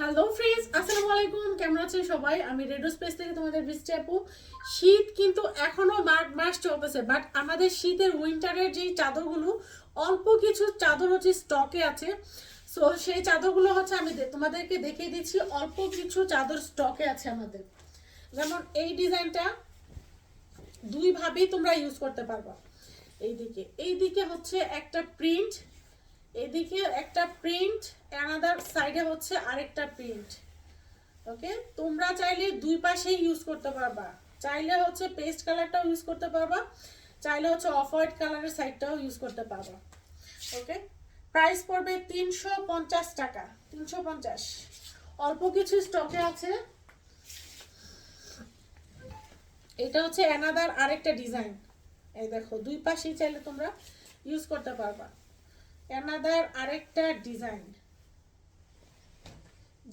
Hello friends আসসালামু আলাইকুম কেমন আছেন সবাই? আমি রেডিও স্পেস থেকে তোমাদের বৃষ্টি আপু। শীত কিন্তু এখনও মার্চ মাস চলতেছে বাট আমাদের শীতের উইন্টারের যেই চাদরগুলো, অল্প কিছু চাদর হচ্ছে স্টকে আছে। সো সেই চাদরগুলো হচ্ছে আমি তোমাদেরকে দেখিয়ে দিচ্ছি, অল্প কিছু চাদর স্টকে আছে আমাদের। যেমন এই ডিজাইনটা দুইভাবেই তোমরা ইউজ করতে পারবা। এইদিকে এইদিকে হচ্ছে একটা প্রিন্ট এদিকে একটা প্রিন্ট অ্যানাদার সাইডে হচ্ছে আরেকটা প্রিন্ট ওকে তোমরা চাইলে দুই পাশেই ইউজ করতে পারবা। চাইলে হচ্ছে পেস্ট কালারটাও ইউজ করতে পারবা। চাইলে হচ্ছে অফ হোয়াইট কালারের সাইডটাও ইউজ করতে পারবা। ওকে প্রাইস পড়বে তিনশো পঞ্চাশ টাকা। তিনশো পঞ্চাশ। অল্প কিছু স্টকে আছে। এটা হচ্ছে অ্যানাদার আরেকটা ডিজাইন এই দেখো, দুই পাশেই চাইলে তোমরা ইউজ করতে পারবা। অ্যানাদার আরেকটা ডিজাইন।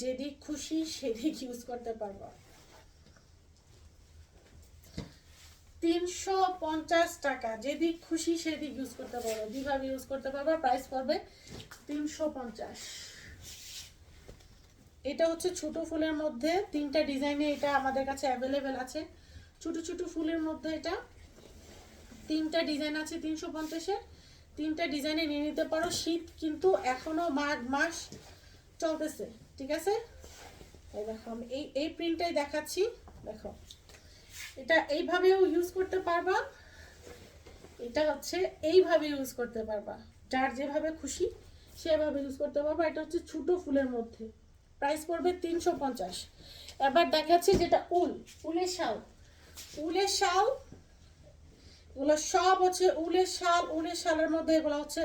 যেদিক খুশি সেদিক ইউজ করতে পারবা। তিনশো পঞ্চাশ টাকা, যেদিক খুশি সেদিক ইউজ করতে পারো দুইভাবে ইউজ করতে পারবা প্রাইস পড়বে তিনশো পঞ্চাশ। এটা হচ্ছে ছোট ফুলের মধ্যে, তিনটা ডিজাইনে এটা আমাদের কাছে অ্যাভেলেবেল আছে। ছোট ছোট ফুলের মধ্যে এটা তিনটা ডিজাইন আছে তিনশো পঞ্চাশের। তিনটা ডিজাইনে নিয়ে নিতে পারো। শীত কিন্তু এখনও মাঘ মাস চলতেছে, ঠিক আছে? এই দেখো, আমি এই এই প্রিন্টটাই দেখাচ্ছি। দেখো, এটা এইভাবেও ইউজ করতে পারবা। এটা হচ্ছে এইভাবে ইউজ করতে পারবা। যার যেভাবে খুশি সেভাবে ইউজ করতে পারবা। এটা হচ্ছে ছোট ফুলের মধ্যে। প্রাইস পড়বে তিনশো পঞ্চাশ। এবার দেখাচ্ছি যেটা উল, উলের শাল। উলের শাল এগুলো সব হচ্ছে উলের শাল, উলের শালের মধ্যে এগুলো হচ্ছে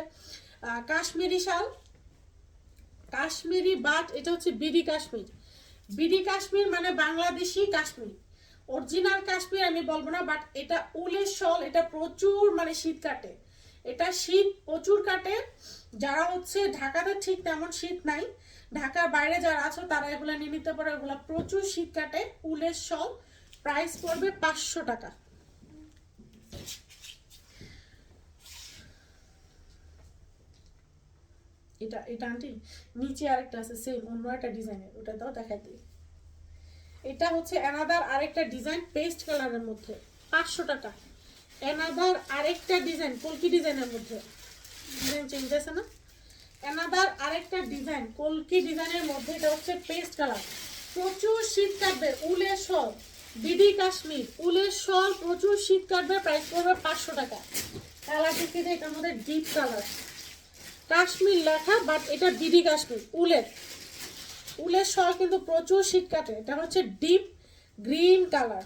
কাশ্মীরি শাল। কাশ্মীরি বাট এটা হচ্ছে বিডি কাশ্মীর। বিডি কাশ্মীর মানে বাংলাদেশি কাশ্মীর। অরিজিনাল কাশ্মীর আমি বলব না বাট এটা উলের শল, এটা প্রচুর মানে শীত কাটে। এটা শীত প্রচুর কাটে, যারা হচ্ছে ঢাকাতে ঠিক তেমন শীত নাই। ঢাকার বাইরে যারা আছো, তারা এগুলো নিয়ে নিতে পারো। এগুলো প্রচুর শীত কাটে, উলের শল। প্রাইস পড়বে পাঁচশো টাকা। এটা এটা আন্টি নিচে আরেকটা আছে সেম অন্য একটা ডিজাইনের ওটা দাও, দেখাই এটা হচ্ছে অ্যানাদার আরেকটা ডিজাইন পেস্ট কালারের মধ্যে। পাঁচশো টাকা। অ্যানাদার আরেকটা ডিজাইন কলকি ডিজাইনের মধ্যে। ডিজাইন চেঞ্জ আছে না? অ্যানাদার আরেকটা ডিজাইন কলকি ডিজাইনের মধ্যে এটা হচ্ছে পেস্ট কালার প্রচুর শীত কাটবে, উলের শল দিদি কাশ্মীর, উলের শল প্রচুর শীত কাটবে প্রাইস পড়বে পাঁচশো টাকা। কালার দেখে যে এটার মধ্যে ডিপ কালার কাশ্মীর লেখা বাট এটা দিদি কাশ্মীর, উলের। উলের শল কিন্তু প্রচুর শীত কাটে, এটা হচ্ছে ডিপ গ্রিন কালার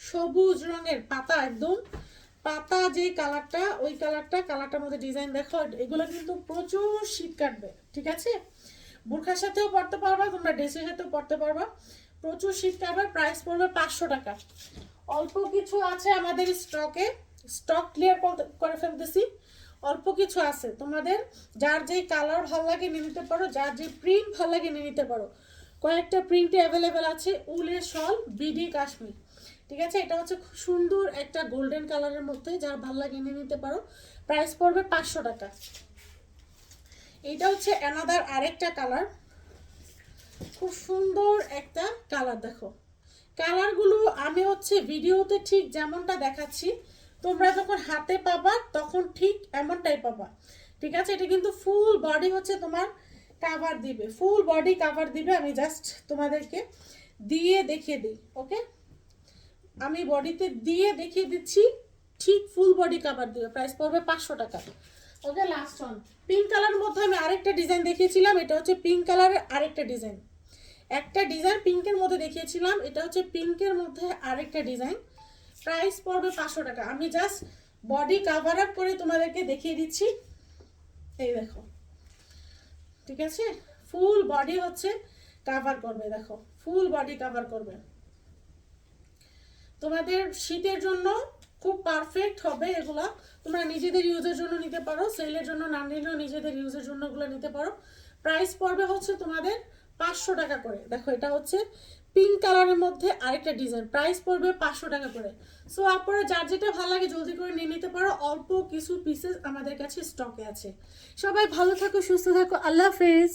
সবুজ রঙের পাতা একদম। পাতা যে কালারটা, ওই কালারটা, কালারটার মধ্যে ডিজাইন দেখো, এগুলো কিন্তু প্রচুর শীত কাটবে, ঠিক আছে? বোরখার সাথেও পড়তে পারবা, তোমরা ড্রেসের সাথেও পড়তে পারবা। প্রচুর শীত কাটবে প্রাইস পড়বে পাঁচশো টাকা। অল্প কিছু আছে আমাদের স্টকে স্টক ক্লিয়ার করে ফেলতেছি। অল্প কিছু আছে। তোমাদের যার যেই কালার ভালো লাগে নিয়ে নিতে পারো, যার যে প্রিন্ট ভালো লাগে নিয়ে নিতে পারো। কয়েকটা প্রিন্টে অ্যাভেলেবেল আছে উলের শল, বিডি কাশ্মীর। ঠিক আছে? এটা হচ্ছে খুব সুন্দর একটা গোল্ডেন কালারের মধ্যে যার ভালো লাগে নিয়ে নিতে পারো। প্রাইস পড়বে পাঁচশো টাকা। এইটা হচ্ছে অ্যানাদার আরেকটা কালার খুব সুন্দর একটা কালার দেখো। কালারগুলো আমি হচ্ছে ভিডিওতে ঠিক যেমনটা দেখাচ্ছি, তোমরা যখন হাতে পাবা তখন ঠিক এমনটাই পাবা। ঠিক আছে? এটা কিন্তু ফুল বডি হচ্ছে তোমার কাভার দিবে। ফুল বডি কাভার দিবে, আমি জাস্ট তোমাদেরকে দিয়ে দেখিয়ে দিই ওকে আমি বডিতে দিয়ে দেখিয়ে দিচ্ছি, ঠিক ফুল বডি কাভার দিবে। প্রাইস পড়বে পাঁচশো টাকা। Okay last one pink colour মধ্যে আমি আরেকটা ডিজাইন দেখিয়েছিলাম, এটা হচ্ছে পিঙ্ক কালারের আরেকটা ডিজাইন একটা ডিজাইন পিঙ্কের মধ্যে দেখিয়েছিলাম, এটা হচ্ছে পিঙ্কের মধ্যে আরেকটা ডিজাইন প্রাইস পড়বে পাঁচশো টাকা। আমি জাস্ট বডি কাভার আপ করে তোমাদেরকে দেখিয়ে দিচ্ছি। এই দেখো। ঠিক আছে? ফুল বডি হচ্ছে কাভার করবে, দেখো। ফুল বডি কাভার করবে। তোমাদের শীতের জন্য খুব পারফেক্ট হবে এগুলা। তোমরা নিজেদের ইউজের জন্য নিতে পারো সেলের জন্য না নিলেও নিজেদের ইউজের জন্য এগুলো নিতে পারো। প্রাইস পড়বে হচ্ছে তোমাদের পাঁচশো টাকা করে। দেখো এটা হচ্ছে পিঙ্ক কালারের মধ্যে আরেকটা ডিজাইন প্রাইস পড়বে পাঁচশো টাকা করে। সো আপনারা যার যেটা ভালো লাগে জলদি করে নিয়ে নিতে পারো। অল্প কিছু পিসেস আমাদের কাছে স্টকে আছে। সবাই ভালো থাকো, সুস্থ থাকো। আল্লাহ হাফেজ।